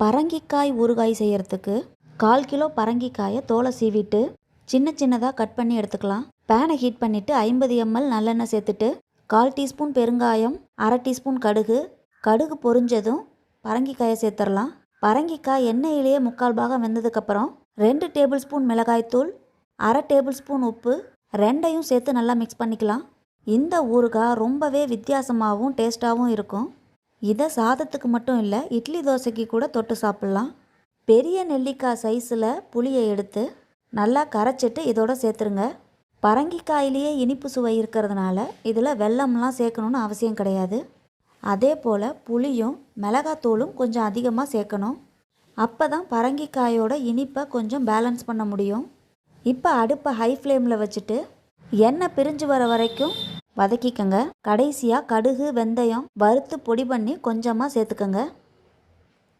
பரங்கிக்காய் ஊறுகாய் செய்கிறதுக்கு கால் கிலோ பரங்கிக்காயை தோலை சீவிட்டு சின்ன சின்னதாக கட் பண்ணி எடுத்துக்கலாம். பேனை ஹீட் பண்ணிவிட்டு ஐம்பது எம்எல் நல்லெண்ணெய் சேர்த்துட்டு கால் டீஸ்பூன் பெருங்காயம் அரை டீஸ்பூன் கடுகு. கடுகு பொரிஞ்சதும் பரங்கிக்காயை சேர்த்துடலாம் பரங்கிக்காய் எண்ணெயிலேயே முக்கால் பாகம் வெந்ததுக்கப்புறம் ரெண்டு டேபிள் ஸ்பூன் மிளகாய்த்தூள் அரை டேபிள் ஸ்பூன் உப்பு ரெண்டையும் சேர்த்து நல்லா மிக்ஸ் பண்ணிக்கலாம். இந்த ஊறுகாய் ரொம்பவே வித்தியாசமாகவும் டேஸ்ட்டாகவும் இருக்கும். இதை சாதத்துக்கு மட்டும் இல்லை இட்லி தோசைக்கு கூட தொட்டு சாப்பிட்லாம். பெரிய நெல்லிக்காய் சைஸில் புளியை எடுத்து நல்லா கரைச்சிட்டு இதோட சேர்த்துருங்க. பரங்கிக்காயிலேயே இனிப்பு சுவை இருக்கிறதுனால இதில் வெல்லம்லாம் சேர்க்கணுன்னு அவசியம் கிடையாது. அதே போல் புளியும் மிளகாத்தூளும் கொஞ்சம் அதிகமாக சேர்க்கணும். அப்போ தான் பரங்கிக்காயோட இனிப்பை கொஞ்சம் பேலன்ஸ் பண்ண முடியும். இப்போ அடுப்பை ஹை ஃப்ளேமில் வச்சுட்டு எண்ணெய் பிரிஞ்சு வர வரைக்கும் வதக்கிக்கங்க. கடைசியாக கடுகு வெந்தயம் வறுத்து பொடி பண்ணி கொஞ்சமாக சேர்த்துக்கங்க.